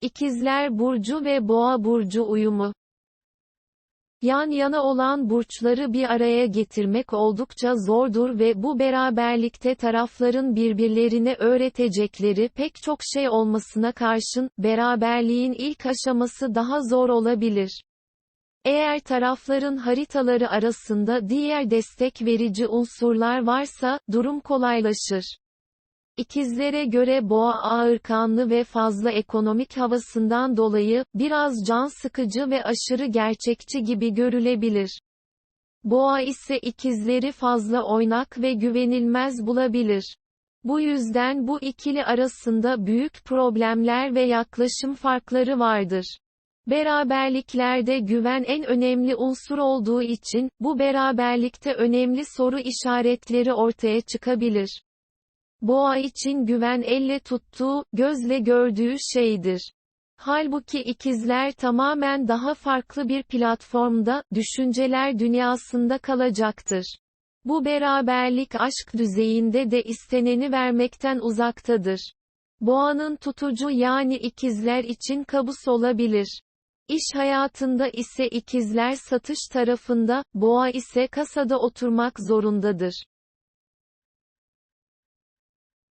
İkizler Burcu ve Boğa Burcu uyumu. Yan yana olan burçları bir araya getirmek oldukça zordur ve bu beraberlikte tarafların birbirlerine öğretecekleri pek çok şey olmasına karşın, beraberliğin ilk aşaması daha zor olabilir. Eğer tarafların haritaları arasında diğer destek verici unsurlar varsa, durum kolaylaşır. İkizlere göre boğa ağırkanlı ve fazla ekonomik havasından dolayı, biraz can sıkıcı ve aşırı gerçekçi gibi görülebilir. Boğa ise ikizleri fazla oynak ve güvenilmez bulabilir. Bu yüzden bu ikili arasında büyük problemler ve yaklaşım farkları vardır. Beraberliklerde güven en önemli unsur olduğu için, bu beraberlikte önemli soru işaretleri ortaya çıkabilir. Boğa için güven elle tuttuğu, gözle gördüğü şeydir. Halbuki ikizler tamamen daha farklı bir platformda, düşünceler dünyasında kalacaktır. Bu beraberlik aşk düzeyinde de isteneni vermekten uzaktadır. Boğanın tutucu yani ikizler için kabus olabilir. İş hayatında ise ikizler satış tarafında, boğa ise kasada oturmak zorundadır.